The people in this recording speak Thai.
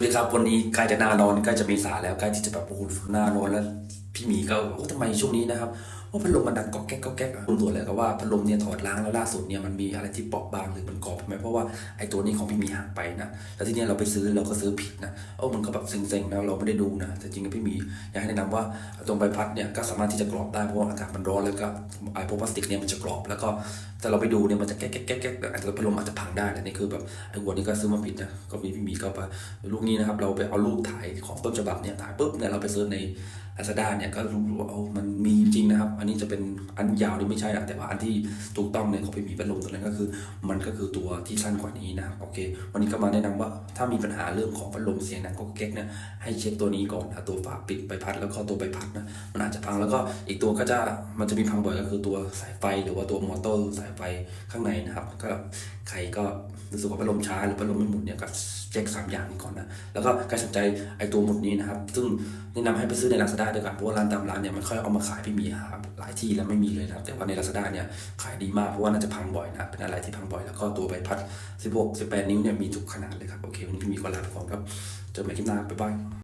สวัสดีครับวันนี้ใกล้จะหน้านอนใกล้จะเมษาแล้วใกล้ที่จะแบบโอ้โหหน้านอนแล้ว พี่หมีก็โอ้ทำไมช่วงนี้นะครับ ว่าพัดลมมันดังก๊อกแก๊กก๊อกแก๊กอะผมตรวจแล้วก็ว่าพัดลมเนี่ยถอดล้างแล้วล่าสุดเนี่ยมันมีอะไรที่เปราะบางหรือมันกรอบไหมเพราะว่าไอ้ตัวนี้ของพี่หมีหักไปนะแล้วทีเนี้ยเราไปซื้อเราก็ซื้อผิดนะเออมันก็แบบเซ็งๆนะเราไม่ได้ดูนะแต่จริงๆพี่หมีอยากให้แนะนำว่าตรงใบพัดเนี่ยก็สามารถที่จะกรอบได้เพราะว่าอากาศมันร้อนแล้วก็ไอ้พวกพลาสติกเนี่ยมันจะกรอบแล้วก็แต่เราไปดูเนี่ยมันจะแก๊กแก๊กแก๊กแก๊กอาจจะพัดลมอาจจะพังได้แต่นี่คือแบบไอ้หัวนี้ก็ซื้อมาผิดนะก็มีพี่มีก็ไปลูกนี้นะครับเราไปเอารูปถ่ายของต้นฉบับเนี่ยถ่ายปุ๊บเนี่ยเราไปซิร์ชในลาซาด้าเนี่ยก็รู้ว่าเอ อันนี้จะเป็นอันยาวนี่ไม่ใช่อะแต่ว่าอันที่ถูกต้องเนี่ยของพี่มีเป็นลมตัวนั้นก็คือ มันก็คือตัวที่สั้นกว่านี้นะโอเค วันนี้ก็มาแนะนำว่าถ้ามีปัญหาเรื่องของพัดลมเสียงดังก็แก๊กเนี่ยให้เช็คตัวนี้ก่อนนะตัวฝาปิดใบพัดแล้วก็ตัวใบพัดนะมันอาจจะพังแล้วก็อีกตัวก็จะมันจะมีพังบ่อยก็คือตัวสายไฟหรือว่าตัวมอเตอร์สายไฟข้างในนะครับ ก็ใครก็รู้สึกว่าพัดลมช้าหรือพัดลมไม่หมุนเนี่ยก็ ช็คสามอย่างนี้ก่อนนะ แล้วก็ใครสนใจไอ้ตัวหมุนนี้นะครับ ซึ่งแนะนำให้ไปซื้อใน Lazada ด้วยกันเพราะว่าร้านตามร้านเนี่ยมันค่อยเอามาขายพี่มีครับหลายที่แล้วไม่มีเลยนะครับ แต่ว่าใน Lazada เนี่ยขายดีมากเพราะว่าน่าจะพังบ่อยนะ เป็นอะไรที่พังบ่อย แล้วก็ตัวใบพัด 16 18 นิ้วเนี่ยมีทุกขนาดเลยครับ โอเควันนี้พี่มีก็ลาไปก่อนครับ เจอกันใหม่คลิปหน้า บ๊ายบาย